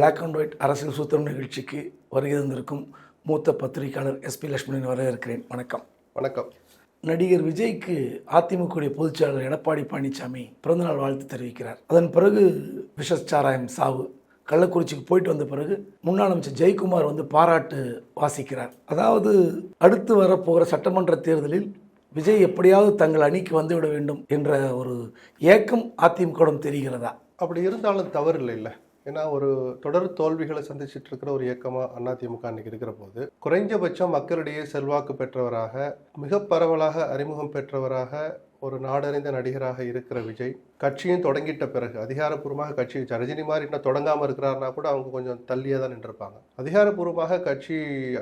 Black and white அரசியல் சூத்திரம் நிகழ்ச்சிக்கு வருகை தந்திருக்கும் மூத்த பத்திரிகையாளர் எஸ்பி லட்சுமணன் வரவேற்கிறேன். வணக்கம். வணக்கம். நடிகர் விஜய்க்கு அதிமுக பொதுச்செயலாளர் எடப்பாடி பழனிசாமி பிறந்தநாள் வாழ்த்து தெரிவிக்கிறார். அதன் பிறகு விஷச்சாராயம் சாவு. கள்ளக்குறிச்சிக்கு போயிட்டு வந்த பிறகு முன்னாள் அமைச்சர் ஜெயக்குமார் வந்து பாராட்டு வாசிக்கிறார். அதாவது அடுத்து வரப்போகிற சட்டமன்ற தேர்தலில் விஜய் எப்படியாவது தங்கள் அணிக்கு வந்துவிட வேண்டும் என்ற ஒரு ஏக்கம் அதிமுகவிடம் தெரிகிறதா? அப்படி இருந்தாலும் தவறு இல்லை இல்லை. ஏன்னா ஒரு தொடர் தோல்விகளை சந்திச்சுட்டு இருக்கிற ஒரு இயக்கமா அதிமுக அன்னைக்கு இருக்கிற போது குறைஞ்சபட்சம் மக்களிடையே செல்வாக்கு பெற்றவராக மிக பரவலாக அறிமுகம் பெற்றவராக ஒரு நாடறிந்த நடிகராக இருக்கிற விஜய் கட்சியும் தொடங்கிட்ட பிறகு அதிகாரப்பூர்வமாக கட்சி ரஜினி மாதிரி இன்னும் தொடங்காமல் இருக்கிறாருன்னா கூட அவங்க கொஞ்சம் தள்ளியே தான் நின்றுருப்பாங்க அதிகாரப்பூர்வமாக கட்சி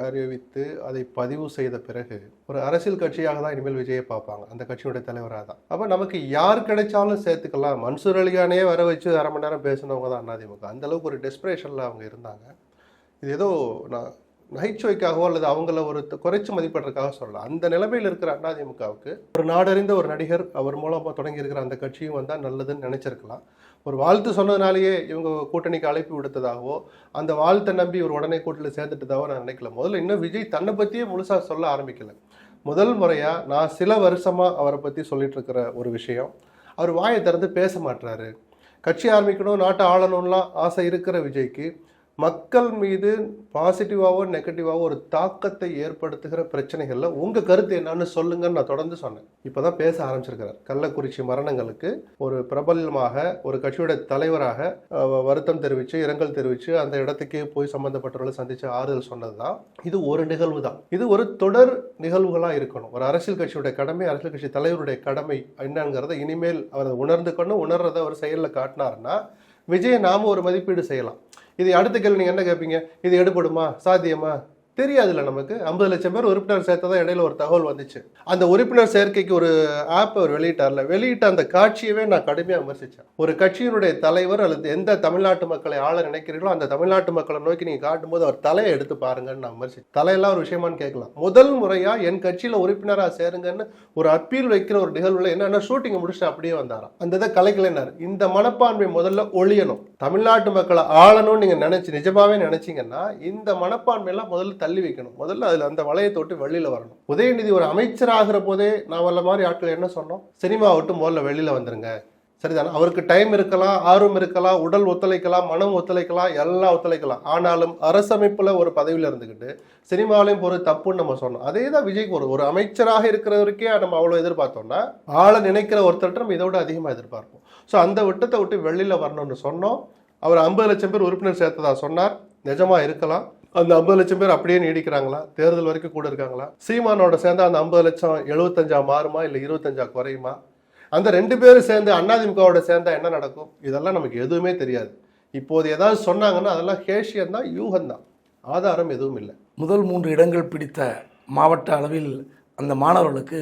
அறிவித்து அதை பதிவு செய்த பிறகு ஒரு அரசியல் கட்சியாக தான் இனிமேல் விஜயை பார்ப்பாங்க. அந்த கட்சியுடைய தலைவராக தான். அப்போ நமக்கு யார் கிடைச்சாலும் சேர்த்துக்கலாம். மன்சூர் அலிகானே வர வச்சு அரை மணி நேரம் பேசினவங்க தான் அதிமுக அந்தளவுக்கு ஒரு டெஸ்பிரேஷனில் அவங்க இருந்தாங்க. இது ஏதோ நான் நகைச்சுவைக்காகவோ அல்லது அவங்கள ஒரு குறைச்சி மதிப்பிடுறதுக்காக சொல்லலாம். அந்த நிலைமையில் இருக்கிற அதிமுகவுக்கு ஒரு நாடறிந்த ஒரு நடிகர் அவர் மூலமாக தொடங்கியிருக்கிற அந்த கட்சியும் வந்தால் நல்லதுன்னு நினைச்சிருக்கலாம். ஒரு வாழ்த்து சொன்னதுனாலேயே இவங்க கூட்டணிக்கு அழைப்பு விடுத்ததாகவோ அந்த வாழ்த்தை நம்பி ஒரு உடனே கூட்டத்தில் சேர்ந்துட்டதாகவோ நான் நினைக்கல. முதல்ல இன்னும் விஜய் தன்னை பற்றியே முழுசாக சொல்ல ஆரம்பிக்கல. முதல் முறையாக நான் சில வருஷமாக அவரை பற்றி சொல்லிட்டு இருக்கிற ஒரு விஷயம். அவர் வாயை திறந்து பேச மாட்டுறாரு கட்சி ஆரம்பிக்கணும் நாட்டை ஆளணும்லாம் ஆசை இருக்கிற விஜய்க்கு மக்கள் மீது பாசிட்டிவாகவோ நெகட்டிவாகவோ ஒரு தாக்கத்தை ஏற்படுத்துகிற பிரச்சனைகளில் உங்கள் கருத்து என்னன்னு சொல்லுங்கன்னு நான் தொடர்ந்து சொன்னேன். இப்போ தான் பேச ஆரம்பிச்சிருக்கிறார். கள்ளக்குறிச்சி மரணங்களுக்கு ஒரு பிரபலமாக ஒரு கட்சியோட தலைவராக வருத்தம் தெரிவித்து இரங்கல் தெரிவித்து அந்த இடத்துக்கே போய் சம்மந்தப்பட்டவர்களை சந்தித்து ஆறுதல் சொன்னது தான் இது ஒரு நிகழ்வு தான் இது ஒரு தொடர் நிகழ்வுகளாக இருக்கணும். ஒரு அரசியல் கட்சியுடைய கடமை அரசியல் கட்சி தலைவருடைய கடமை என்னங்கிறத இனிமேல் அவர் உணர்ந்து உணர்ந்துக்கணும் உணர்றதை ஒரு செயலில் காட்டினாருன்னா விஜயை நாம ஒரு மதிப்பீடு செய்யலாம். இது அடுத்த கேள்வி நீங்கள் என்ன கேட்பீங்க இது எடுபடுமா? சாத்தியமா? தெரியாதுல்ல நமக்கு. ஐம்பது லட்சம் பேர் உறுப்பினர் சேர்த்ததா இடையில ஒரு தகவல் வந்துச்சு. அந்த உறுப்பினர் சேர்க்கைக்கு ஒரு ஆப் அவர் வெளியிட்டார்ல. வெளியிட்ட அந்த காட்சியவே நான் கடுமையாக விமர்சித்தேன் ஒரு கட்சியினுடைய தலைவர் அல்லது எந்த தமிழ்நாட்டு மக்களை ஆள நினைக்கிறீர்களோ அந்த தமிழ்நாட்டு மக்களை நோக்கி நீங்கள் காட்டும்போது அவர் தலையை எடுத்து பாருங்கன்னு நான் விமர்சித்தேன் தலையெல்லாம் ஒரு விஷயமான்னு கேட்கலாம். முதல் முறையா என் கட்சியில் உறுப்பினராக சேருங்கன்னு ஒரு அப்பீல் வைக்கிற ஒரு நிகழ்வுல என்னன்னா ஷூட்டிங் முடிச்சுட்டு அப்படியே வந்தாராம். அந்த இதை கலைக்கலைனார். இந்த மனப்பான்மை முதல்ல ஒழியணும். தமிழ்நாட்டு மக்களை ஆளணும்னு நீங்கள் நினச்சி நிஜமாகவே நினச்சிங்கன்னா இந்த மனப்பான்மையெல்லாம் முதல்ல தள்ளி வைக்கணும். முதல்ல அதில் அந்த வலையை விட்டு வெளியில் வரணும். உதயநிதி ஒரு அமைச்சராகிற போதே நான் வல்ல மாதிரி ஆட்கள் என்ன சொன்னோம்? சினிமா விட்டு முதல்ல வெளியில் வந்துருங்க. சரிதான்? அவருக்கு டைம் இருக்கலாம் ஆர்வம் இருக்கலாம் உடல் ஒத்துழைக்கலாம் மனம் ஒத்துழைக்கலாம் எல்லாம் ஒத்துழைக்கலாம். ஆனாலும் அரசமைப்பில் ஒரு பதவியில இருந்துக்கிட்டு சினிமாவிலையும் ஒரு தப்புன்னு நம்ம சொன்னோம். அதே தான் விஜய்க்கு ஒரு ஒரு அமைச்சராக இருக்கிறவருக்கே நம்ம அவ்வளோ எதிர்பார்த்தோம்னா ஆளை நினைக்கிற ஒருத்தர்கிட்ட நம்ம இதை விட அதிகமாக எதிர்பார்ப்போம். ஸோ அந்த விட்டத்தை விட்டு வெளியில் வரணும்னு சொன்னோம். அவர் ஐம்பது லட்சம் பேர் உறுப்பினர் சேர்த்ததா சொன்னார். நிஜமாக இருக்கலாம். அந்த ஐம்பது லட்சம் பேர் அப்படியே நீடிக்கிறாங்களா? தேர்தல் வரைக்கும் கூட இருக்காங்களா? சீமானோட சேர்ந்து அந்த ஐம்பது லட்சம் எழுபத்தஞ்சா மாறுமா? இல்லை இருபத்தஞ்சா குறையுமா? அந்த ரெண்டு பேரும் சேர்ந்து அதிமுகவோட சேர்ந்தா என்ன நடக்கும்? இதெல்லாம் நமக்கு எதுவுமே தெரியாது. இப்போது ஏதாவது சொன்னாங்கன்னா அதெல்லாம் ஹேஷியம் தான் யூகம் தான் ஆதாரம் எதுவும் இல்லை. முதல் மூன்று இடங்கள் பிடித்த மாவட்ட அளவில் அந்த மாணவர்களுக்கு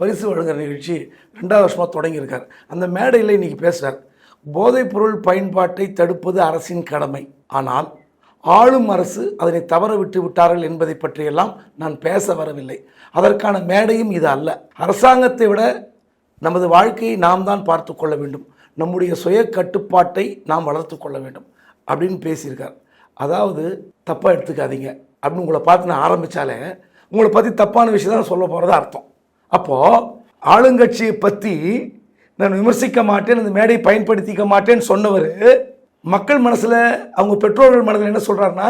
பரிசு வழங்குற நிகழ்ச்சி ரெண்டாவது வருஷமாக தொடங்கியிருக்கார். அந்த மேடையில் இன்றைக்கி பேசுகிறார் போதைப்பொருள் பயன்பாட்டை தடுப்பது அரசின் கடமை. ஆனால் ஆளும் அரசு அதனை தவற விட்டு விட்டார்கள் என்பதை பற்றியெல்லாம் நான் பேச வரவில்லை. அதற்கான மேடையும் இது அல்ல. அரசாங்கத்தை விட நமது வாழ்க்கையை நாம் தான் பார்த்து கொள்ள வேண்டும். நம்முடைய சுய கட்டுப்பாட்டை நாம் வளர்த்து கொள்ள வேண்டும். அப்படின்னு பேசியிருக்கார். அதாவது தப்பாக எடுத்துக்காதீங்க. அப்படின்னு உங்களை பார்த்து நான் ஆரம்பித்தாலே உங்களை பற்றி தப்பான விஷயம் தான் சொல்ல போகிறதா அர்த்தம். அப்போது ஆளுங்கட்சியை பற்றி நான் விமர்சிக்க மாட்டேன் இந்த மேடையை பயன்படுத்திக்க மாட்டேன்னு சொன்னவர் மக்கள் மனசில் அவங்க பெற்றோர்கள் மனதில் என்ன சொல்கிறாருன்னா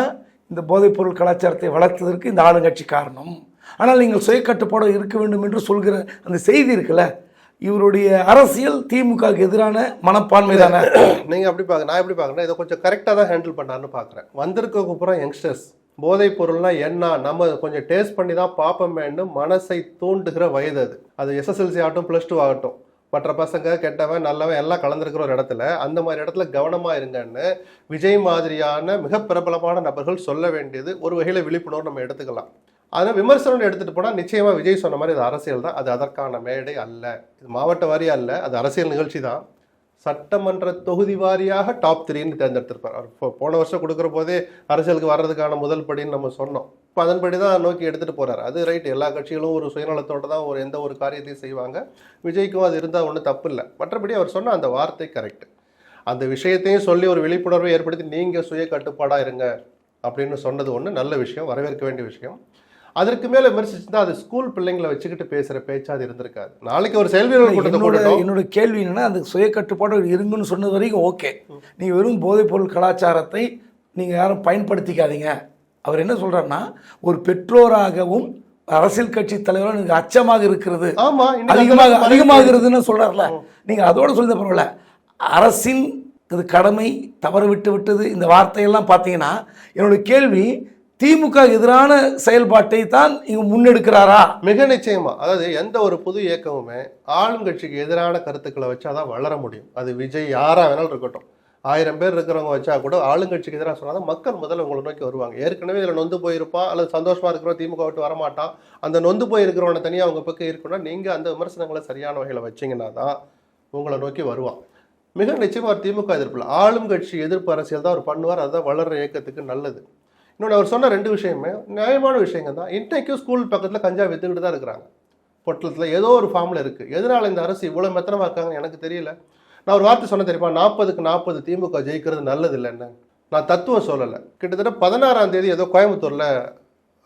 இந்த போதைப்பொருள் கலாச்சாரத்தை வளர்த்ததற்கு இந்த ஆளுங்கட்சி காரணம். ஆனால் நீங்கள் சுய கட்டுப்பாடு இருக்க வேண்டும் என்று சொல்கிற அந்த செய்தி இருக்குல்ல இவருடைய அரசியல் திமுகவுக்கு எதிரான மனப்பான்மை தானே? நீங்கள் அப்படி பார்க்க நான் எப்படி பார்க்குறேன் இதை கொஞ்சம் கரெக்டாக தான் ஹேண்டில் பண்ணார்னு பார்க்குறேன் வந்திருக்க அப்புறம் யங்ஸ்டர்ஸ் போதைப் பொருள்னா என்ன? நம்ம கொஞ்சம் டேஸ்ட் பண்ணி தான் பார்ப்போமேன்னு மனசை தூண்டுகிற வயது அது. அது எஸ்எஸ்எல்சி ஆகட்டும் ப்ளஸ் டூ ஆகட்டும். மற்ற பசங்க கெட்டவன் நல்லவன் எல்லாம் கலந்துருக்கிற ஒரு இடத்துல அந்த மாதிரி இடத்துல கவனமாக இருங்கன்னு விஜய் மாதிரியான மிக பிரபலமான நபர்கள் சொல்ல வேண்டியது ஒரு வகையில் விழிப்புணர்வு நம்ம எடுத்துக்கலாம். அதனால் விமர்சனம் எடுத்துகிட்டு போனால் நிச்சயமாக விஜய் சொன்ன மாதிரி அது அரசியல் தான். அது அதற்கான மேடை அல்ல. இது மாவட்ட வாரியாக அல்ல. அது அரசியல் நிகழ்ச்சி தான். சட்டமன்ற தொகுதி வாரியாக டாப் த்ரீன்னு தேர்ந்தெடுத்திருப்பார். அவர் போன வருஷம் கொடுக்குற போதே அரசியலுக்கு வர்றதுக்கான முதல் படின்னு நம்ம சொன்னோம். இப்போ அதன்படி தான் நோக்கி எடுத்துகிட்டு போகிறார் அது ரைட் எல்லா கட்சிகளும் ஒரு சுயநலத்தோடு தான் ஒரு எந்த ஒரு காரியத்தையும் செய்வாங்க. விஜய்க்கும் அது இருந்தால் ஒன்றும் தப்பு இல்லை. மற்றபடி அவர் சொன்ன அந்த வார்த்தை கரெக்ட் அந்த விஷயத்தையும் சொல்லி ஒரு விழிப்புணர்வை ஏற்படுத்தி நீங்கள் சுய கட்டுப்பாடாக இருங்க அப்படின்னு சொன்னது ஒன்று நல்ல விஷயம். வரவேற்க வேண்டிய விஷயம். அதற்கு மேலே விமர்சிச்சுதான் அது ஸ்கூல் பிள்ளைங்களை வச்சுக்கிட்டு பேசுகிற பேச்சா அது இருந்திருக்காது. நாளைக்கு ஒரு செயல் வீரர் கூட்டத்தை என்னோட கேள்வி என்னன்னா அந்த சுய கட்டுப்பாடு இருங்கன்னு சொன்னது வரைக்கும் ஓகே நீங்கள் வெறும் போதைப்பொருள் கலாச்சாரத்தை நீங்கள் யாரும் பயன்படுத்திக்காதீங்க. அவர் என்ன சொல்றாருன்னா ஒரு பெற்றோராகவும் அரசியல் கட்சி தலைவராக நீங்கள் அச்சமாக இருக்கிறது. அதிகமாக அதிகமாகிறதுன்னு சொல்றாருல. நீங்க அதோட சொல்லித பரவாயில்ல. அரசின் இது கடமை தவறு விட்டு விட்டது இந்த வார்த்தையெல்லாம் பார்த்தீங்கன்னா என்னோட கேள்வி திமுக எதிரான செயல்பாட்டை தான் இங்க முன்னெடுக்கிறாரா? மிக நிச்சயமா. அதாவது எந்த ஒரு புது இயக்கமுமே ஆளுங்கட்சிக்கு எதிரான கருத்துக்களை வச்சாதான் வளர முடியும். அது விஜய் யாரா வேணாலும் இருக்கட்டும். ஆயிரம் பேர் இருக்கிறவங்க வச்சா கூட ஆளுங்கட்சிக்கு எதிராக சொன்னால் மக்கள் முதல்ல உங்களை நோக்கி வருவாங்க. ஏற்கனவே இதில் நொந்து போயிருப்பான் அல்லது சந்தோஷமாக இருக்கிறவன் திமுக விட்டு வரமாட்டான். அந்த நொந்து போயிருக்கிறவனை தனியாக அவங்க பக்கம் இருக்கணும்னா நீங்கள் அந்த விமர்சனங்களை சரியான வகையில் வச்சீங்கன்னா தான் உங்களை நோக்கி வருவான். மிக நிச்சயமாக ஒரு திமுக எதிர்ப்பில். ஆளும் கட்சி எதிர்ப்பு அரசியல் தான் அவர் பண்ணுவார். அதுதான் வளர்கிற இயக்கத்துக்கு நல்லது. இன்னொன்று அவர் சொன்ன ரெண்டு விஷயமே நியாயமான விஷயங்கள் தான். இன்றைக்கும் ஸ்கூல் பக்கத்தில் கஞ்சா வித்துக்கிட்டு தான் இருக்கிறாங்க. பொட்டலத்தில் ஏதோ ஒரு ஃபார்மில் இருக்குது எதனால் இந்த அரசு இவ்வளோ மெத்தனமாக இருக்காங்கன்னு எனக்கு தெரியல. நான் ஒரு வார்த்தை சொன்ன தெரியுமா? நாற்பதுக்கு நாற்பது திமுக ஜெயிக்கிறது நல்லது இல்லைன்னு. நான் தத்துவம் சொல்லலை. கிட்டத்தட்ட பதினாறாம் தேதி ஏதோ கோயம்புத்தூரில்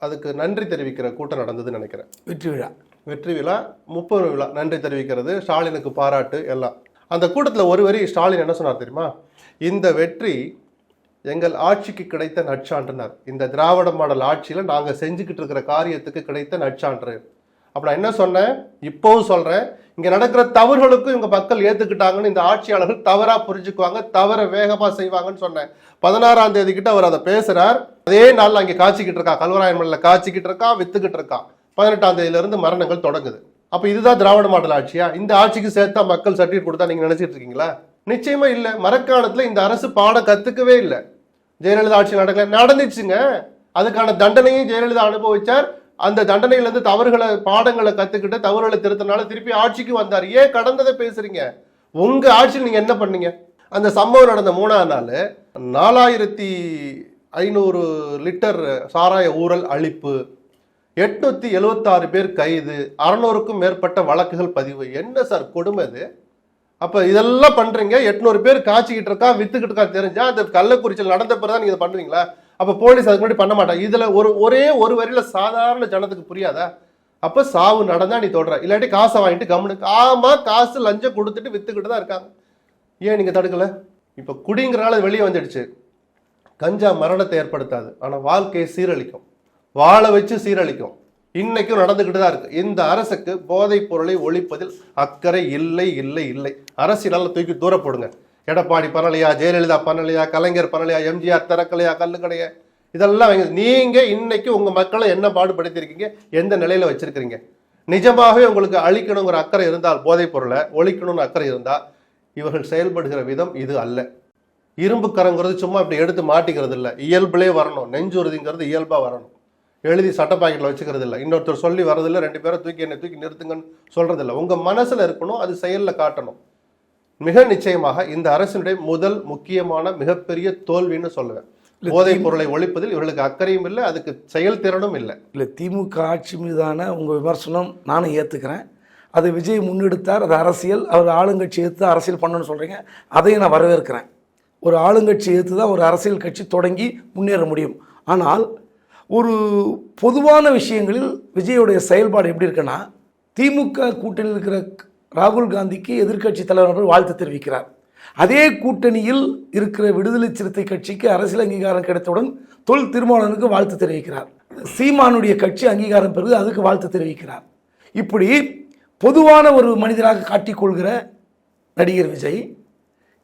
அதுக்கு நன்றி தெரிவிக்கிற கூட்டம் நடந்ததுன்னு நினைக்கிறேன். வெற்றி விழா. வெற்றி விழா முப்பது விழா நன்றி தெரிவிக்கிறது ஸ்டாலினுக்கு பாராட்டு எல்லாம். அந்த கூட்டத்தில் ஒரு வரி ஸ்டாலின் என்ன சொன்னார் தெரியுமா? இந்த வெற்றி எங்கள் ஆட்சிக்கு கிடைத்த நற்சான்றுனார். இந்த திராவிட மாடல் ஆட்சியில் நாங்கள் செஞ்சுக்கிட்டு இருக்கிற காரியத்துக்கு கிடைத்த நற்சான்று அப்போ நான் என்ன சொன்னேன்? இப்போவும் சொல்கிறேன் இங்கே நடக்கிற தவறுகளுக்கும் இவங்க மக்கள் ஏற்றுக்கிட்டாங்கன்னு இந்த ஆட்சியாளர்கள் தவறாக புரிஞ்சுக்குவாங்க தவற வேகமாக செய்வாங்கன்னு சொன்னேன். பதினாறாம் தேதி கிட்ட அவர் அதை பேசுகிறார் அதே நாள்ல அங்கே காய்ச்சிக்கிட்டு இருக்கா கல்வராயன் காய்ச்சிக்கிட்டு இருக்கா வித்துக்கிட்டு இருக்கா. பதினெட்டாம் தேதியிலிருந்து மரணங்கள் தொடங்குது. அப்போ இதுதான் திராவிட மாடல் ஆட்சியா? இந்த ஆட்சிக்கு சேர்த்தா மக்கள் சர்டிஃபிகேட் கொடுத்தா நீங்கள் நினச்சிட்டு இருக்கீங்களா? நிச்சயமா இல்லை. மரக்காலத்தில் இந்த அரசு பாடம் கற்றுக்கவே இல்லை. ஜெயலலிதா ஆட்சி நடக்கல. நடந்துச்சுங்க. அதுக்கான தண்டனையும் ஜெயலலிதா அனுபவிச்சார். அந்த தண்டனையிலேருந்து தவறுகளை பாடங்களை கத்துக்கிட்டு தவறுகளை திருத்தினால திருப்பி ஆட்சிக்கு வந்தார். ஏன் கடந்ததை பேசுறீங்க? உங்க ஆட்சியில் நீங்க என்ன பண்ணீங்க? அந்த சம்பவம் நடந்த மூணாவது நாள் நாலாயிரத்தி ஐநூறு லிட்டர் சாராய ஊழல் அழிப்பு எட்நூத்தி எழுவத்தாறு பேர் கைது அறநூறுக்கும் மேற்பட்ட வழக்குகள் பதிவு. என்ன சார் கொடுமை இது அப்போ இதெல்லாம் பண்ணுறீங்க எட்நூறு பேர் காய்ச்சிக்கிட்டு இருக்கா வித்துக்கிட்டு இருக்கா தெரிஞ்சா அந்த கள்ளக்குறிச்சல் நடந்த பிறகு நீங்க இதை பண்ணுவீங்களா? அப்போ போலீஸ் அதுக்கு முன்னாடி பண்ண மாட்டாங்க. இதில் ஒரு ஒரே ஒரு வரியில சாதாரண ஜனத்துக்கு புரியாதா? அப்போ சாவு நடந்தால் நீ தொடர இல்லாட்டி காசை வாங்கிட்டு கம்முனு. ஆமாம் காசு லஞ்சம் கொடுத்துட்டு விற்றுக்கிட்டு தான் இருக்காங்க. ஏன் நீங்கள் தடுக்கலை? இப்போ குடிங்கிறனால வெளியே வந்துடுச்சு. கஞ்சா மரணத்தை ஏற்படுத்தாது. ஆனால் வாழ்க்கையை சீரழிக்கும். வாழை வச்சு சீரழிக்கும். இன்னைக்கும் நடந்துகிட்டு தான் இருக்கு. இந்த அரசுக்கு போதைப் பொருளை ஒழிப்பதில் அக்கறை இல்லை இல்லை இல்லை. அரசினால் தூக்கி தூர போடுங்க. எடப்பாடி பண்ணலையா ஜெயலலிதா பண்ணலையா கலைஞர் பண்ணலையா எம்ஜிஆர் திறக்கலையா கல்லுக்கடையா இதெல்லாம் வைங்க. நீங்க இன்னைக்கு உங்க மக்களை என்ன பாடுபடுத்திருக்கீங்க? எந்த நிலையில வச்சுருக்கிறீங்க? நிஜமாகவே உங்களுக்கு அழிக்கணுங்கிற அக்கறை இருந்தால் போதைப் பொருளை ஒழிக்கணும்னு அக்கறை இருந்தால் இவர்கள் செயல்படுகிற விதம் இது அல்ல. இரும்பு கரங்கிறது சும்மா இப்படி எடுத்து மாட்டிக்கிறது இல்லை இயல்பிலே வரணும். நெஞ்சுறுதிங்கிறது இயல்பாக வரணும். எழுதி சட்டை பாக்கெட்டில் வச்சுக்கிறது இல்லை இன்னொருத்தர் சொல்லி வரதில்லை ரெண்டு பேரை தூக்கி என்னை தூக்கி நிறுத்துங்கன்னு சொல்றதில்ல. உங்கள் மனசில் இருக்கணும் அது செயலில் காட்டணும். மிக நிச்சயமாக இந்த அரசினுடைய முதல் முக்கியமான மிகப்பெரிய தோல்வின்னு சொல்லுவேன். போதைப் பொருளை ஒழிப்பதில் இவர்களுக்கு அக்கறையும் இல்லை அதுக்கு செயல்திறனும் இல்லை. இல்லை திமுக ஆட்சி மீதான உங்கள் விமர்சனம் நானும் ஏற்றுக்கிறேன் அது விஜய் முன்னெடுத்தார் அது அரசியல். அவர் ஆளுங்கட்சி எடுத்து அரசியல் பண்ணணும்னு சொல்கிறீங்க அதையும் நான் வரவேற்கிறேன். ஒரு ஆளுங்கட்சி எடுத்து தான் ஒரு அரசியல் கட்சி தொடங்கி முன்னேற முடியும். ஆனால் ஒரு பொதுவான விஷயங்களில் விஜயோடைய செயல்பாடு எப்படி இருக்குன்னா திமுக கூட்டணியில் இருக்கிற ராகுல் காந்திக்கு எதிர்க்கட்சி தலைவர் வாழ்த்து தெரிவிக்கிறார். அதே கூட்டணியில் இருக்கிற விடுதலை சிறுத்தை கட்சிக்கு அரசியல் அங்கீகாரம் கிடைத்தவுடன் தொல் திருமாவளவனுக்கு வாழ்த்து தெரிவிக்கிறார். சீமானுடைய கட்சி அங்கீகாரம் பெறுது அதுக்கு வாழ்த்து தெரிவிக்கிறார். இப்படி பொதுவான ஒரு மனிதராக காட்டிக்கொள்கிற நடிகர் விஜய்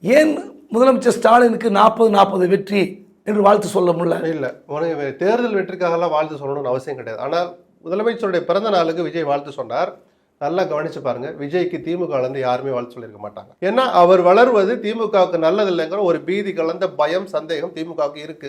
ஏன் முதலமைச்சர் ஸ்டாலினுக்கு நாற்பது நாற்பது வெற்றி என்று வாழ்த்து சொல்ல முடியல. இல்லை உனக்கு தேர்தல் வெற்றிக்காகலாம் வாழ்த்து சொல்லணும்னு அவசியம் கிடையாது. ஆனால் முதலமைச்சருடைய பிறந்த நாளுக்கு விஜய் வாழ்த்து சொன்னார். நல்லா கவனிச்சு பாருங்க விஜய்க்கு திமுக கலந்து யாருமே வாழ்த்து சொல்லியிருக்க மாட்டாங்க. ஏன்னா அவர் வளர்வது திமுகவுக்கு நல்லதில்லைங்கிற ஒரு பீதி கலந்த பயம் சந்தேகம் திமுகவுக்கு இருக்கு.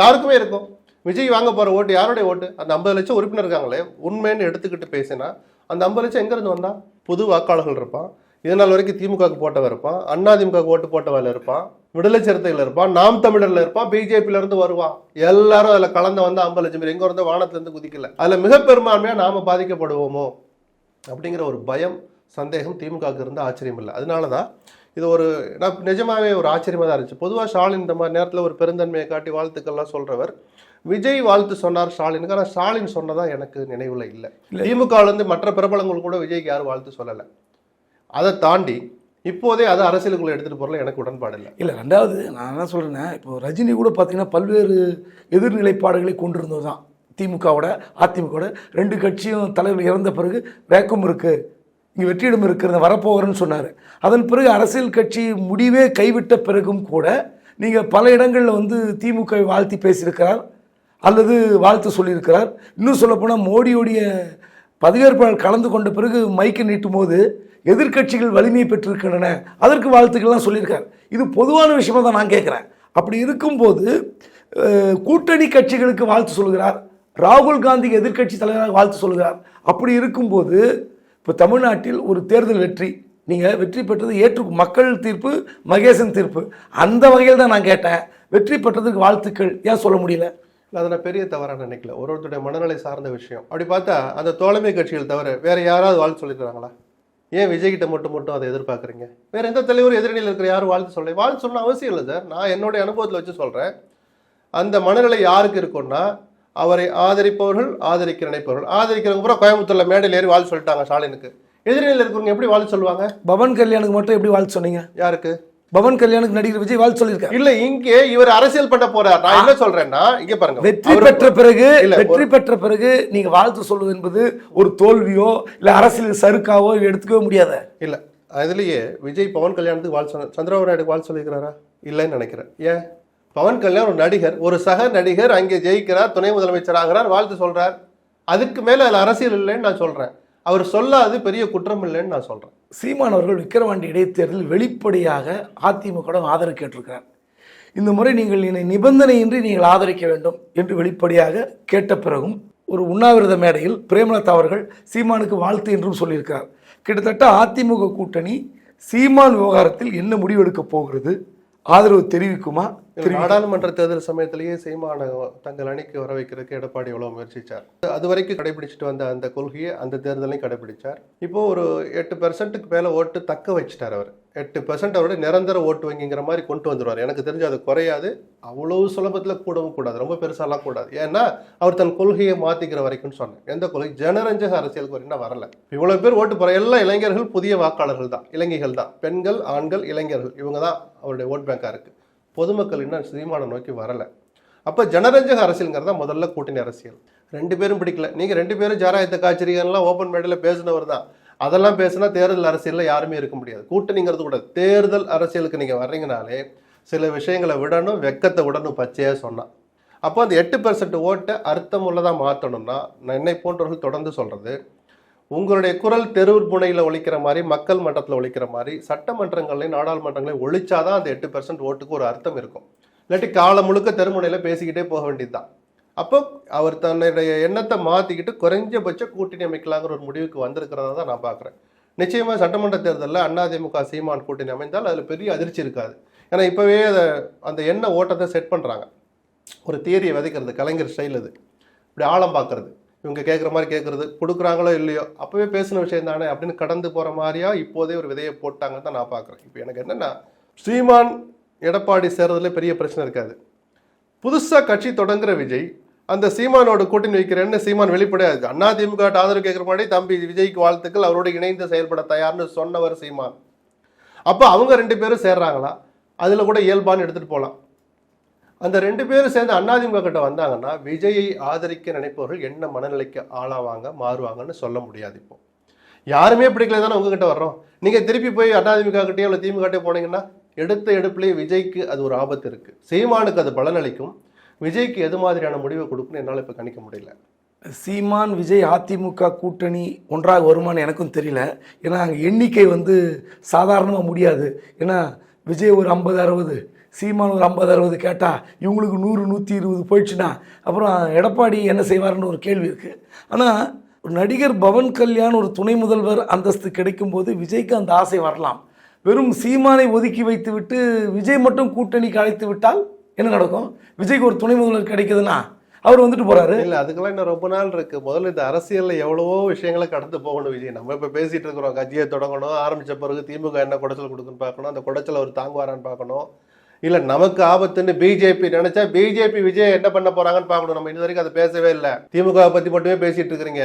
யாருக்குமே இருக்கும். விஜய் வாங்க போற ஓட்டு யாருடைய ஓட்டு? அந்த ஐம்பது லட்சம் உறுப்பினர் இருக்காங்களே உண்மைன்னு எடுத்துக்கிட்டு பேசினா அந்த ஐம்பது லட்சம் எங்க இருந்து வந்தா? புது வாக்காளர்கள் இருப்பான். இது நாள் வரைக்கும் திமுகவுக்கு போட்டவன் இருப்பான் அண்ணா திமுக ஓட்டு போட்டவன் இருப்பான் விடுதலை சிறுத்தைகள் இருப்பான் நாம் தமிழர்ல இருப்பான் பிஜேபியில இருந்து வருவான். எல்லாரும் அதுல கலந்து வந்து ஐம்பது லட்சம் பேர் எங்க இருந்து வானத்துல இருந்து குதிக்கல. அதுல மிக பெரும்பான்மையா நாம பாதிக்கப்படுவோமோ? அப்படிங்கிற ஒரு பயம் சந்தேகம் திமுகவுக்கு இருந்த ஆச்சரியம் இல்லை. அதனால தான் இது ஒரு நான் நிஜமாவே ஒரு ஆச்சரியமா தான் இருந்துச்சு. பொதுவா ஸ்டாலின் இந்த மாதிரி நேரத்துல ஒரு பெருந்தன்மையை காட்டி வாழ்த்துக்கள்லாம் சொல்றவர். விஜய் வாழ்த்து சொன்னார் ஸ்டாலினுக்கு ஆனால் ஸ்டாலின் சொன்னதா எனக்கு நினைவுல இல்லை. திமுகல இருந்து மற்ற பிரபலங்கள் கூட விஜய்க்கு யாரும் வாழ்த்து சொல்லலை. அதை தாண்டி இப்போதே அது அரசியலுக்குள்ளே எடுத்துகிட்டு போகிறல எனக்கு உடன்பாடு இல்லை. இல்லை ரெண்டாவது நான் என்ன சொல்கிறேன்னா இப்போ ரஜினி கூட பார்த்தீங்கன்னா பல்வேறு எதிர்நிலைப்பாடுகளை கொண்டிருந்தது தான். திமுகவோட அதிமுகவோட ரெண்டு கட்சியும் தலைவர் இறந்த பிறகு வேக்கம் இருக்குது இங்கே வெற்றியிடம் இருக்கிறத வரப்போகிறேன்னு சொன்னார். அதன் பிறகு அரசியல் கட்சி முடிவே கைவிட்ட பிறகும் கூட நீங்கள் பல இடங்களில் வந்து திமுகவை வாழ்த்தி பேசியிருக்கிறார் அல்லது வாழ்த்து சொல்லியிருக்கிறார். இன்னும் சொல்லப்போனால் மோடியுடைய பதவியேற்பாளர் கலந்து கொண்ட பிறகு மைக்கை நீட்டும் போது எதிர்க்கட்சிகள் வலிமை பெற்றிருக்கின்றன. அதற்கு வாழ்த்துக்கள்லாம் சொல்லியிருக்கார். இது பொதுவான விஷயமாக தான் நான் கேட்குறேன். அப்படி இருக்கும்போது கூட்டணி கட்சிகளுக்கு வாழ்த்து சொல்கிறார். ராகுல் காந்திக்கு எதிர்க்கட்சி தலைவராக வாழ்த்து சொல்கிறார். அப்படி இருக்கும்போது இப்போ தமிழ்நாட்டில் ஒரு தேர்தல் வெற்றி. நீங்கள் வெற்றி பெற்றது ஏற்று மக்கள் தீர்ப்பு மகேசன் தீர்ப்பு. அந்த வகையில் தான் நான் கேட்டேன். வெற்றி பெற்றதுக்கு வாழ்த்துக்கள். ஏன் சொல்ல முடியல? இல்லை அதை நான் பெரிய தவறாக நினைக்கல. ஒரு ஒருத்தருடைய மனநிலை சார்ந்த விஷயம். அப்படி பார்த்தா அந்த தோழமை கட்சிகள் தவிர வேறு யாராவது வாழ்த்து சொல்லியிருக்கிறாங்களா ஏன் விஜய் கிட்ட மட்டும் மட்டும் அதை எதிர்பார்க்குறீங்க? வேற எந்த தலைவரும் எதிரணியில் இருக்கிற யாரும் வாழ்த்து சொல்ல வாழ்த்து சொன்ன அவசியம் இல்லை சார். நான் என்னுடைய அனுபவத்தில் வச்சு சொல்றேன். அந்த மனநிலை யாருக்கு இருக்கும்னா அவரை ஆதரிப்பவர்கள் ஆதரிக்க நினைப்பவர்கள். ஆதரிக்கிறவங்க பூரா கோயம்புத்தூர்ல மேடையில் ஏறி வாழ்த்து சொல்லிட்டாங்க ஸ்டாலினுக்கு. எதிரணியில் இருக்கிறவங்க எப்படி வாழ்த்து சொல்லுவாங்க? பவன் கல்யாணுக்கு மட்டும் எப்படி வாழ்த்து சொன்னீங்க? யாருக்கு? பவன் கல்யாணுக்கு நடிகர் விஜய் வாழ்த்து சொல்லியிருக்காரு. இல்ல இங்கே இவர் அரசியல் பண்ண போறார். நான் என்ன சொல்றேன்னா இங்க பாருங்க. வெற்றி பெற்ற பிறகு இல்ல, வெற்றி பெற்ற பிறகு நீங்க வாழ்த்து சொல்வது என்பது ஒரு தோல்வியோ இல்ல அரசியல் சறுக்காவோ எடுத்துக்கவே முடியாத. இல்ல அதுலயே விஜய் பவன் கல்யாணத்துக்கு வாழ் சொன்ன சந்திரபாபு நாயுடு வாழ் சொல்லியிருக்கிறாரா? இல்லைன்னு நினைக்கிறேன். ஏன்? பவன் கல்யாண் ஒரு நடிகர் ஒரு சக நடிகர் அங்கே ஜெயிக்கிறார் துணை முதலமைச்சர் ஆகிறார் வாழ்த்து சொல்றார். அதுக்கு மேல அதுல அரசியல் இல்லைன்னு நான் சொல்றேன். அவர் சொல்லாது பெரிய குற்றம் இல்லைன்னு நான் சொல்கிறேன் சீமான் அவர்கள் விக்கிரவாண்டி இடைத்தேர்தலில் வெளிப்படையாக அதிமுகவிடம் ஆதரவு கேட்டிருக்கிறார் இந்த முறை நீங்கள் என்னை நிபந்தனையின்றி நீங்கள் ஆதரிக்க வேண்டும் என்று வெளிப்படையாக கேட்ட பிறகும் ஒரு உண்ணாவிரத மேடையில் பிரேமலதா அவர்கள் சீமானுக்கு வாழ்த்து என்றும் சொல்லியிருக்கிறார். கிட்டத்தட்ட அதிமுக கூட்டணி சீமான் விவகாரத்தில் என்ன முடிவெடுக்கப் போகிறது? ஆதரவு தெரிவிக்குமா? நாடாளுமன்ற தேர்தல் சமயத்திலேயே சீமான தங்கள் அணிக்கு வர வைக்கிறதுக்கு எடப்பாடி எவ்வளவு முயற்சிச்சார். அது வரைக்கும் கடைபிடிச்சிட்டு வந்த அந்த கொள்கையை அந்த தேர்தலையும் கடைபிடிச்சார். இப்போ ஒரு எட்டு பெர்சன்ட்டுக்கு மேல ஓட்டு தக்க வச்சிட்டார் அவர். எட்டு பெர்சன்ட் அவருடைய நிரந்தர ஓட்டு வங்கிங்கிற மாதிரி கொண்டு வந்துருவார். எனக்கு தெரிஞ்சு அது குறையாது. அவ்வளவு சுலபத்துல கூடவும் கூடாது. ரொம்ப பெருசாலாம் கூடாது. ஏன்னா அவர் தன் கொள்கையை மாத்திக்கிற வரைக்கும் சொன்னேன் எந்த கொள்கை? ஜனரஞ்சக அரசியலுக்கு வரைக்கும் வரல. இவ்வளவு பேர் ஓட்டு போற எல்லா இளைஞர்கள் புதிய வாக்காளர்கள் தான். இளைஞர்கள் தான். பெண்கள் ஆண்கள் இளைஞர்கள். இவங்க தான் அவருடைய ஓட் பேங்கா இருக்கு. பொதுமக்கள் இன்னும் சீமானை நோக்கி வரலை. அப்போ ஜனரஞ்சக அரசியலுங்கிறது முதல்ல கூட்டணி அரசியல். ரெண்டு பேரும் பிடிக்கல. நீங்கள் ரெண்டு பேரும் ஜாராயத்தை காய்ச்சறீங்கலாம் ஓப்பன் மேடையில் பேசினவர் தான். அதெல்லாம் பேசினா தேர்தல் அரசியலில் யாருமே இருக்க முடியாது. கூட்டணிங்கிறது கூட தேர்தல் அரசியலுக்கு நீங்கள் வர்றீங்கனாலே சில விஷயங்களை விடணும் வெக்கத்தை விடணும் பச்சையாக சொன்னான் அப்போ அந்த எட்டு பெர்சன்ட் ஓட்டை அர்த்தமுள்ளதாக மாற்றணும்னா நான் என்னை போன்றவர்கள் தொடர்ந்து சொல்கிறது உங்களுடைய குரல் தெருவு முனையில் ஒழிக்கிற மாதிரி மக்கள் மன்றத்தில் ஒழிக்கிற மாதிரி சட்டமன்றங்களையும் நாடாளுமன்றங்களையும் ஒழிச்சாதான் அந்த எட்டு பெர்சன்ட் ஓட்டுக்கு ஒரு அர்த்தம் இருக்கும். இல்லாட்டி காலம் முழுக்க தெருமுனையில் பேசிக்கிட்டே போக வேண்டியதுதான். அப்போ அவர் தன்னுடைய எண்ணத்தை மாற்றிக்கிட்டு குறைஞ்சபட்ச கூட்டணி அமைக்கலாங்கிற ஒரு முடிவுக்கு வந்திருக்கிறதா தான் நான் பார்க்குறேன். நிச்சயமாக சட்டமன்ற தேர்தலில் அதிமுக சீமான் கூட்டணி அமைந்தால் அதில் பெரிய அதிர்ச்சி இருக்காது. ஏன்னா இப்போவே அதை அந்த எண்ண ஓட்டத்தை செட் பண்ணுறாங்க ஒரு தியரியை விதைக்கிறது கலைஞர் ஸ்டைல் அது. இப்படி ஆழம் பார்க்கறது. இவங்க கேட்குற மாதிரி கேட்குறது கொடுக்குறாங்களோ இல்லையோ அப்போவே பேசின விஷயம் தானே அப்படின்னு கடந்து போகிற மாதிரியா இப்போதே ஒரு விதையை போட்டாங்கன்னு தான் நான் பார்க்குறேன் இப்போ எனக்கு என்னென்னா ஸ்ரீமான் எடப்பாடி சேர்றதுல பெரிய பிரச்சனை இருக்காது. புதுசாக கட்சி தொடங்குற விஜய் அந்த சீமானோட கூட்டணி வைக்கிறேன்னு சீமான் வெளிப்படையாது அண்ணா திமுக ஆதரவு கேட்குற மாதிரி தம்பி விஜய்க்கு வாழ்த்துக்கள் அவரோட இணைந்து செயல்பட தயார்னு சொன்னவர் சீமான். அப்போ அவங்க ரெண்டு பேரும் சேர்றாங்களா? அதில் கூட இயல்பான்னு எடுத்துகிட்டு போகலாம் அந்த ரெண்டு பேரும் சேர்ந்து அண்ணாதிமுக கிட்ட வந்தாங்கன்னா விஜயை ஆதரிக்க நினைப்பவர்கள் என்ன மனநிலைக்கு ஆளாவாங்க மாறுவாங்கன்னு சொல்ல முடியாது இப்போ. யாருமே பிடிக்கல தானே உங்ககிட்ட வர்றோம். நீங்கள் திருப்பி போய் அதிமுக கிட்டேயோ இல்லை திமுக கிட்டே போனீங்கன்னா எடுத்த எடுப்புலேயே விஜய்க்கு அது ஒரு ஆபத்து இருக்குது சீமானுக்கு அது பலனளிக்கும். விஜய்க்கு எது மாதிரியான முடிவை கொடுக்குன்னு என்னால் இப்போ கணிக்க முடியல. சீமான் விஜய் அதிமுக கூட்டணி ஒன்றாக வருமான்னு எனக்கும் தெரியல. ஏன்னா அங்கே எண்ணிக்கை வந்து சாதாரணமாக முடியாது. ஏன்னா விஜய் ஒரு ஐம்பது அறுபது. சீமான் ஒரு ஐம்பது அறுபது கேட்டால் இவங்களுக்கு நூறு நூற்றி இருபது போயிடுச்சுன்னா அப்புறம் எடப்பாடி என்ன செய்வார்னு ஒரு கேள்வி இருக்குது ஆனால் ஒரு நடிகர் பவன் கல்யாண் ஒரு துணை முதல்வர் அந்தஸ்து கிடைக்கும்போது விஜய்க்கு அந்த ஆசை வரலாம். வெறும் சீமானை ஒதுக்கி வைத்துவிட்டு விஜய் மட்டும் கூட்டணிக்கு அழைத்து விட்டால் என்ன நடக்கும்? விஜய்க்கு ஒரு துணை முதல்வர் கிடைக்குதுன்னா அவர் வந்துட்டு போறாரு. இல்ல அதுக்கெல்லாம் இன்னும் ரொம்ப நாள் இருக்கு. முதல்ல இந்த அரசியல்ல எவ்வளவோ விஷயங்களை கடந்து போகணும் விஜய். நம்ம இப்ப பேசிட்டு இருக்கிறோம் கட்சியை தொடங்கணும் ஆரம்பிச்ச பிறகு திமுக என்ன குடைச்சல் கொடுக்குன்னு பார்க்கணும் அந்த குடைச்சல் அவர் தாங்குவாரான்னு பார்க்கணும். இல்லை நமக்கு ஆபத்துன்னு பிஜேபி நினைச்சா பிஜேபி விஜய் என்ன பண்ண போறாங்கன்னு பார்க்கணும். நம்ம இது வரைக்கும் அதை பேசவே இல்லை. திமுக பத்தி மட்டுமே பேசிட்டு இருக்கிறீங்க.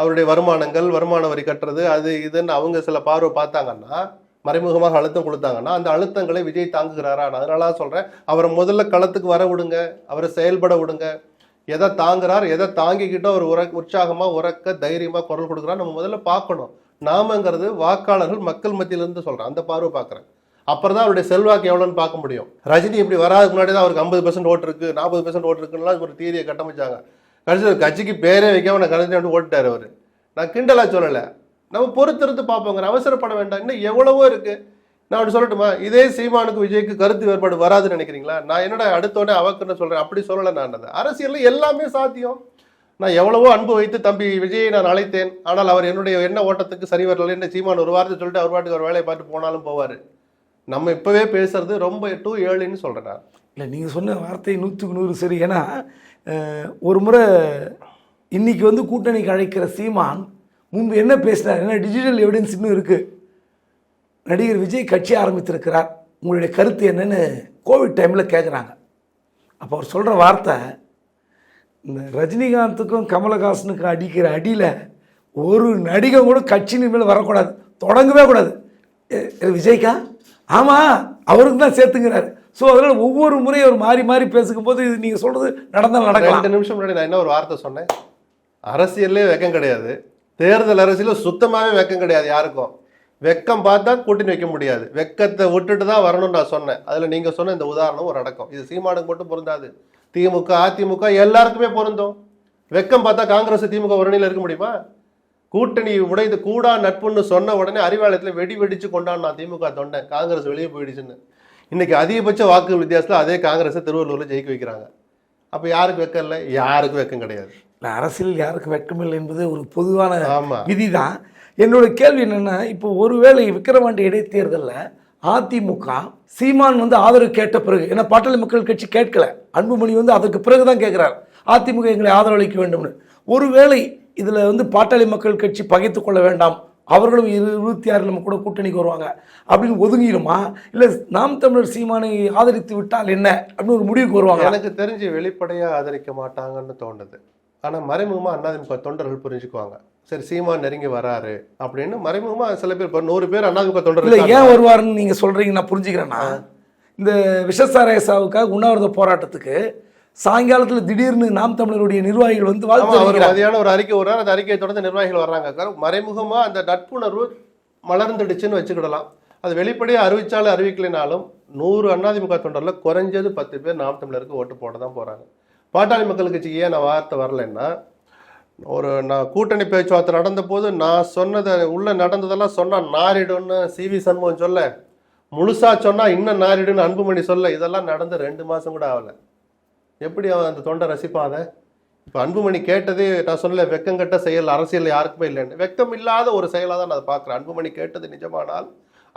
அவருடைய வருமானங்கள் வருமான வரி கட்டுறது அது இதுன்னு அவங்க சில பார்வை பார்த்தாங்கன்னா மறைமுகமாக அழுத்தம் கொடுத்தாங்கன்னா அந்த அழுத்தங்களை விஜய் தாங்குகிறாரா? நான் அதனால தான் சொல்றேன். அவரை முதல்ல களத்துக்கு வர விடுங்க. அவரை செயல்பட விடுங்க. எதை தாங்குறார் எதை தாங்கிக்கிட்டோ அவர் உர உற்சாகமா உறக்க தைரியமா குரல் கொடுக்குறார் நம்ம முதல்ல பார்க்கணும். நாமங்கிறது வாக்காளர்கள் மக்கள் மத்தியிலிருந்து சொல்றேன். அந்த பார்வை பார்க்குறேன். அப்புறம் தான் அவருடைய செல்வாக்கு எவ்வளோன்னு பார்க்க முடியும். ரஜினி இப்படி வராதுக்கு முன்னாடி தான் அவருக்கு ஐம்பது பர்சன்ட் ஓட்டு இருக்குது நாற்பது பர்சன்ட் ஓட்டு இருக்குன்னா ஒரு தீரியை கட்டமைச்சாங்க. கடைசியில் கட்சிக்கு பேரே வைக்காம நான் கலைஞர் ஓட்டுட்டார் அவர். நான் கிண்டலாக சொல்லலை. நம்ம பொறுத்திருந்து பார்ப்போங்க அவசரப்பட வேண்டாம். இன்னும் எவ்வளவோ இருக்குது நான் அப்படி சொல்லட்டுமா? இதே சீமானுக்கு விஜய்க்கு கருத்து வேறுபாடு வராதுன்னு நினைக்கிறீங்களா? நான் என்னடா அடுத்தோடனே அவக்குன்னு சொல்கிறேன் அப்படி சொல்லலை நான் அது அரசியலில் எல்லாமே சாத்தியம். நான் எவ்வளவோ அன்பு வைத்து தம்பி விஜயை நான் அழைத்தேன். ஆனால் அவர் என்னுடைய என்ன ஓட்டத்துக்கு சரி வரல. என்ன சீமான் ஒரு வாரத்தை சொல்லிட்டு அவர் பாட்டுக்கு ஒரு வேலையை பார்த்து போனாலும் போவார். நம்ம இப்போவே பேசுறது ரொம்ப டூ ஏழுன்னு சொல்றேன் நான் இல்லை நீங்கள் சொன்ன வார்த்தை நூற்றுக்கு நூறு சரி. ஏன்னா ஒரு முறை இன்னைக்கு வந்து கூட்டணிக்கு அழைக்கிற சீமான் முன்பு என்ன பேசினார்? ஏன்னா டிஜிட்டல் எவிடன்ஸ் இன்னும் இருக்குது நடிகர் விஜய் கட்சி ஆரம்பித்திருக்கிறார். உங்களுடைய கருத்து என்னென்னு கோவிட் டைமில் கேட்குறாங்க அப்போ அவர் சொல்கிற வார்த்தை இந்த ரஜினிகாந்துக்கும் கமலஹாசனுக்கும் அடிக்கிற அடியில் ஒரு நடிகன் கூட கட்சியின் மேலே வரக்கூடாது. தொடங்கவே கூடாது. எ- விஜய்க்கா? ஆமாம் அவருக்கு தான் சேர்த்துங்கிறாரு. ஸோ அதனால் ஒவ்வொரு முறையும் அவர் மாறி மாறி பேசும் போது இது நீங்கள் சொல்கிறது நடந்தால் நடக்கலாம். ரெண்டு நிமிஷம் முன்னாடி நான் என்ன ஒரு வார்த்தை சொன்னேன். அரசியல்லே வெக்கம் கிடையாது. தேர்தல் அரசியல சுத்தமாகவே வெக்கம் கிடையாது யாருக்கும். வெக்கம் பார்த்தா கூட்டணி வைக்க முடியாது. வெக்கத்தை விட்டுட்டு தான் வரணும்னு நான் சொன்னேன். அதில் நீங்கள் சொன்ன இந்த உதாரணம் ஒரு அடக்கம். இது சீமானுக்கு மட்டும் பொருந்தாது திமுக அதிமுக எல்லாருக்குமே பொருந்தும். வெக்கம் பார்த்தா காங்கிரஸ் திமுக ஒரு நிலையில் இருக்க முடியுமா? கூட்டணி உடைந்து கூடா நட்புன்னு சொன்ன உடனே அறிவாலயத்தில் வெடி வெடிச்சு கொண்டான் நான் திமுக தொண்டேன் காங்கிரஸ் வெளியே போயிடுச்சுன்னு. இன்னைக்கு அதிகபட்ச வாக்கு வித்தியாசத்தில் அதே காங்கிரஸை திருவள்ளூர்ல ஜெயிக்க வைக்கிறாங்க. அப்ப யாருக்கு வெக்கம் இல்லை யாருக்கும் வெக்கம் கிடையாது. இல்லை அரசியல் யாருக்கு வெட்கமில்லை என்பது ஒரு பொதுவான ஆமா. விதி தான் என்னோட கேள்வி என்னென்னா இப்போ ஒருவேளை விக்கிரவாண்டி இடைத்தேர்தலில் அதிமுக சீமான் வந்து ஆதரவு கேட்ட பிறகு ஏன்னா பாட்டாளி மக்கள் கட்சி கேட்கல. அன்புமணி வந்து அதற்கு பிறகு தான் கேட்குறாரு. அதிமுக எங்களை ஆதரவளிக்க வேண்டும்னு. ஒருவேளை இதில் வந்து பாட்டாளி மக்கள் கட்சி பகைத்து கொள்ள வேண்டாம். அவர்களும் இரு இருபத்தி ஆறில் நம்ம கூட கூட்டணிக்கு வருவாங்க. அப்படின்னு ஒதுங்கிடுமா? இல்லை நாம் தமிழர் சீமானை ஆதரித்து விட்டால் என்ன? அப்படின்னு ஒரு முடிவுக்கு வருவாங்க எனக்கு தெரிஞ்சு வெளிப்படையா ஆதரிக்க மாட்டாங்கன்னு தோணுது. ஆனா மறைமுகமா அதிமுக தொண்டர்கள் புரிஞ்சுக்குவாங்க. சரி சீமான் நெருங்கி வராரு அப்படின்னு மறைமுகமா சில பேர் இப்போ நூறு பேர் இல்லை தொண்டர்கள் ஏன் வருவாருன்னு நீங்கள் சொல்கிறீங்க நான் புரிஞ்சுக்கிறேன்னா இந்த விஷசாராய சாவுக்காக உண்ணாவிரத போராட்டத்துக்கு சாயங்காலத்தில் திடீர்னு நாம் தமிழருடைய நிர்வாகிகள் வந்து வாழ்த்து. மதியானம் ஒரு அறிக்கை விடுறாரு அந்த அறிக்கையை தொடர்ந்து நிர்வாகிகள் வர்றாங்க. காரணம் மறைமுகமா அந்த நட்புணர்வு மலர்ந்துடுச்சுன்னு வச்சுக்கிடலாம். அது வெளிப்படையா அறிவிச்சாலும் அறிவிக்கலைனாலும் நூறு அதிமுக தொண்டர்ல குறைஞ்சது பத்து பேர் நாம் தமிழருக்கு ஓட்டு போட தான் போறாங்க. பாட்டாளி மக்கள் கட்சிக்கு ஏன் நான் வார்த்தை வரலைன்னா ஒரு நான் கூட்டணி பேச்சுவார்த்தை நடந்த போது நான் சொன்னதை உள்ள நடந்ததெல்லாம் சொன்னா நாரிடும்னு சி வி சண்முகம் சொல்ல முழுசா சொன்னா இன்னும் நாரிடுன்னு அன்புமணி சொல்ல இதெல்லாம் நடந்து ரெண்டு மாசம் கூட ஆகல. எப்படி அவன் அந்த தொண்டை ரசிப்பாத அதை இப்போ அன்புமணி கேட்டதே நான் சொல்லல வெக்கங்கட்ட செயல் அரசியல் யாருக்குமே இல்லைன்னு. வெக்கம் இல்லாத ஒரு செயலாக தான் நான் அதை பார்க்குறேன். அன்புமணி கேட்டது நிஜமானால்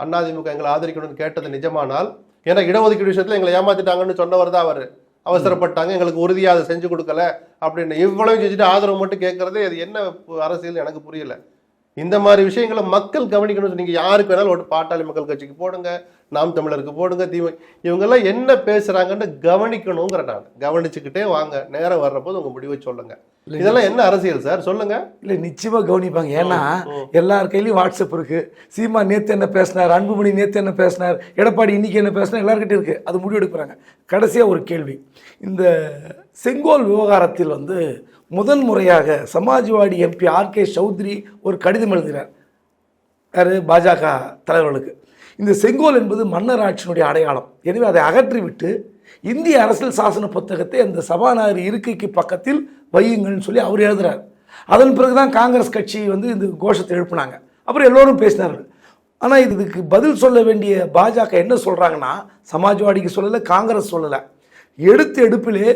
அண்ணாதிமுக எங்களை ஆதரிக்கணும்னு கேட்டது நிஜமானால் ஏன்னா இடஒதுக்கீடு விஷயத்தில் எங்களை ஏமாத்திட்டாங்கன்னு சொன்னவர் தான் அவர். அவசரப்பட்டாங்க எங்களுக்கு உறுதியாக அதை செஞ்சு கொடுக்கல அப்படின்னு இவ்வளவு செஞ்சுட்டு ஆதரவு மட்டும் கேட்கறதே அது என்ன அரசியல் எனக்கு புரியல. இந்த மாதிரி விஷயங்களை மக்கள் கவனிக்கணும் நீங்க யாருக்கு வேணாலும் ஓட்டு பாட்டாளி மக்கள் கட்சிக்கு போடுங்க நாம் தமிழருக்கு போடுங்க தீமை இவங்கெல்லாம் என்ன பேசுறாங்கன்னு கவனிக்கணுங்கிற நான் கவனிச்சுக்கிட்டே வாங்க. நேரம் வர்றபோது உங்க முடிவை சொல்லுங்க. இதெல்லாம் என்ன அரசியல் சார்? சொல்லுங்க. இல்லை நிச்சயமாக கவனிப்பாங்க. ஏன்னா. எல்லார் கையிலையும் வாட்ஸ்அப் இருக்கு. சீமா நேத்து என்ன பேசினார்? அன்புமணி நேத்து என்ன பேசினார்? எடப்பாடி இன்னைக்கு என்ன பேசினார்? எல்லார்கிட்டையும் இருக்கு. அது முடிவெடுக்கிறாங்க கடைசியாக ஒரு கேள்வி. இந்த செங்கோல் விவகாரத்தில் வந்து முதன் முறையாக சமாஜ்வாடி எம்பி ஆர்கே சௌத்ரி ஒரு கடிதம் எழுதுகிறார் யார்? பாஜக தலைவர்களுக்கு. இந்த செங்கோல் என்பது மன்னர் ஆட்சியினுடைய அடையாளம். எனவே அதை அகற்றிவிட்டு இந்திய அரசியல் சாசன புத்தகத்தை அந்த சபாநாயகர் இருக்கைக்கு பக்கத்தில் வையுங்கள்னு சொல்லி அவர் எழுதுகிறார் அதன் பிறகு தான் காங்கிரஸ் கட்சி வந்து இந்த கோஷத்தை எழுப்புனாங்க. அப்புறம் எல்லோரும் பேசினார்கள். ஆனால் இதுக்கு பதில் சொல்ல வேண்டிய பாஜக என்ன சொல்கிறாங்கன்னா சமாஜ்வாடிக்கு சொல்லலை காங்கிரஸ் சொல்லலை. எடுத்த எடுப்பிலே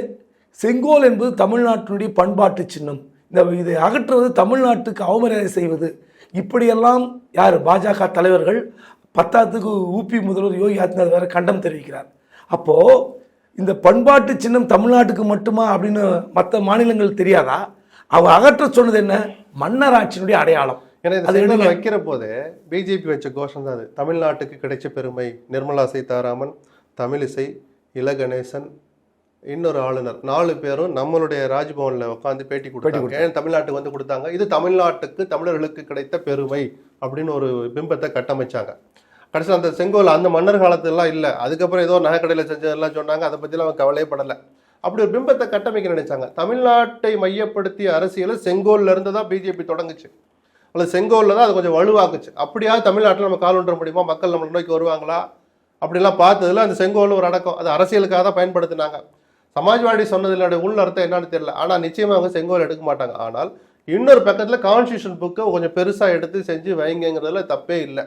செங்கோல் என்பது தமிழ்நாட்டினுடைய பண்பாட்டு சின்னம். இந்த இதை அகற்றுவது தமிழ்நாட்டுக்கு அவமரியாதை செய்வது. இப்படியெல்லாம் யார் பாஜக தலைவர்கள் பத்தாத்துக்கு ஊபி முதல்வர் யோகி ஆதித்யநாத் வேற கண்டம் தெரிவிக்கிறார். அப்போது இந்த பண்பாட்டு சின்னம் தமிழ்நாட்டுக்கு மட்டுமா அப்படின்னு மற்ற மாநிலங்கள் தெரியாதா? அவ அகற்ற சொன்னது என்ன? மன்னர் ஆட்சியினுடைய அடையாளம். ஏன்னா. வைக்கிற போதே பிஜேபி வச்ச கோஷம் தான் அது. தமிழ்நாட்டுக்கு கிடைச்ச பெருமை. நிர்மலா சீதாராமன் தமிழிசை இலகணேசன் இன்னொரு ஆளுநர். நாலு பேரும் நம்மளுடைய ராஜ்பவன்ல உட்காந்து பேட்டி கொடுத்தாங்க. ஏன் தமிழ்நாட்டுக்கு வந்து கொடுத்தாங்க? இது தமிழ்நாட்டுக்கு தமிழர்களுக்கு கிடைத்த பெருமை அப்படின்னு ஒரு பிம்பத்தை கட்டமைச்சாங்க. கடைசியில் அந்த செங்கோல் அந்த மன்னர் காலத்துலாம் இல்லை. அதுக்கப்புறம் ஏதோ நகைக்கடையில் செஞ்சதெல்லாம் சொன்னாங்க. அதை பற்றிலாம் அவன் கவலையே படலை அப்படி ஒரு பிம்பத்தை கட்டமைக்க நினைச்சாங்க. தமிழ்நாட்டை மையப்படுத்திய அரசியலை செங்கோல்ல இருந்து தான் பிஜேபி தொடங்குச்சு. அல்லது செங்கோல்ல தான் அது கொஞ்சம் வலுவாக்குச்சு. அப்படியாவது தமிழ்நாட்டில் நம்ம கால் ஒன்ற முடியுமா? மக்கள் நம்ம நோக்கி வருவாங்களா? அப்படிலாம் பார்த்ததுல அந்த செங்கோல் ஒரு அடக்கம். அது அரசியலுக்காக தான் பயன்படுத்தினாங்க. சமாஜ்வாடி சொன்னதில் உள்ள அர்த்தம் என்னன்னு தெரியல. ஆனால் நிச்சயமாக அவங்க செங்கோல் எடுக்க மாட்டாங்க. ஆனால் இன்னொரு பக்கத்தில் கான்ஸ்டியூஷன் புக்கை கொஞ்சம் பெருசாக எடுத்து செஞ்சு வைங்கிறதுல தப்பே இல்லை.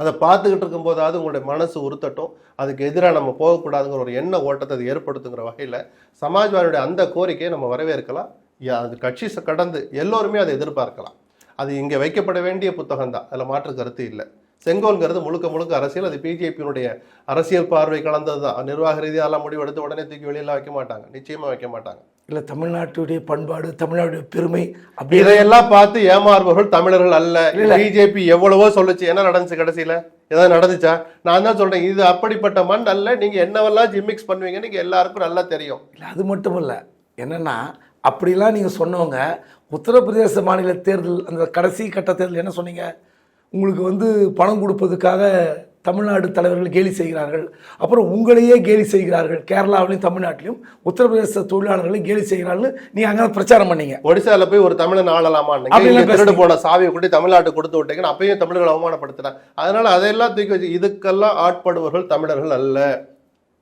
அதை பார்த்துக்கிட்டு இருக்கும்போதாவது உங்களுடைய மனசு உறுத்தட்டும். அதுக்கு எதிராக நம்ம போகக்கூடாதுங்கிற ஒரு எண்ண ஓட்டத்தை அது ஏற்படுத்துங்கிற வகையில் சமாஜ்வாதியுடைய அந்த கோரிக்கையை நம்ம வரவேற்கலாம். அது கட்சி கடந்து எல்லோருமே அதை எதிர்பார்க்கலாம். அது இங்கே வைக்கப்பட வேண்டிய புத்தகம் தான் அதில் மாற்று கருத்து இல்லை. செங்கோல்ங்கிறது முழுக்க முழுக்க அரசியல் அது பிஜேபியினுடைய அரசியல் பார்வை கலந்தது தான். நிர்வாக ரீதியாலாம் முடிவெடுத்து உடனே தூக்கி வெளியெல்லாம் வைக்க மாட்டாங்க. நிச்சயமாக வைக்க மாட்டாங்க. இல்லை தமிழ்நாட்டுடைய பண்பாடு தமிழ்நாடுடைய பெருமை அப்படி இதையெல்லாம் பார்த்து ஏமாறுபவர்கள் தமிழர்கள் அல்ல. பிஜேபி எவ்வளவோ சொல்லுச்சு. என்ன நடந்துச்சு கடைசியில? ஏதாவது நடந்துச்சா? நான் தான் சொல்றேன் இது அப்படிப்பட்ட மண் அல்ல. நீங்க என்னவெல்லாம் ஜிம்மிக்ஸ் பண்ணுவீங்க நீங்க எல்லாருக்கும் நல்லா தெரியும். இல்லை அது மட்டும் இல்லை என்னென்னா அப்படிலாம் நீங்கள் சொன்னவங்க உத்தரப்பிரதேச மாநில தேர்தல் அந்த கடைசி கட்ட தேர்தல் என்ன சொன்னீங்க? உங்களுக்கு வந்து பணம் கொடுப்பதுக்காக தமிழ்நாடு தலைவர்கள் கேலி செய்கிறார்கள். அப்புறம் உங்களையே கேலி செய்கிறார்கள். கேரளாவிலையும் தமிழ்நாட்டிலையும் உத்தரப்பிரதேச தொழிலாளர்களை கேலி செய்கிறார்கள். நீங்கள் அங்கே பிரச்சாரம் பண்ணீங்க. ஒடிசால போய் ஒரு தமிழன் ஆளலாமா திருடு போன சாவியை கொண்டு தமிழ்நாட்டு கொடுத்து விட்டீங்கன்னு அப்பயும் தமிழர்கள் அவமானப்படுத்துறாங்க அதனால அதையெல்லாம் தூக்கி வச்சு இதுக்கெல்லாம் ஆட்படுபவர்கள் தமிழர்கள் அல்ல.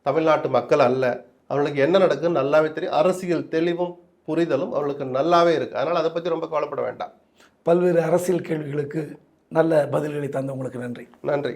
தமிழ்நாட்டு மக்கள் அல்ல. அவர்களுக்கு என்ன நடக்குன்னு நல்லாவே தெரியும். அரசியல் தெளிவும் புரிதலும் அவர்களுக்கு நல்லாவே இருக்கு. அதனால அதை பத்தி ரொம்ப கவலைப்பட வேண்டாம். பல்வேறு அரசியல் கேள்விகளுக்கு நல்ல பதில்களை தந்த உங்களுக்கு நன்றி. நன்றி.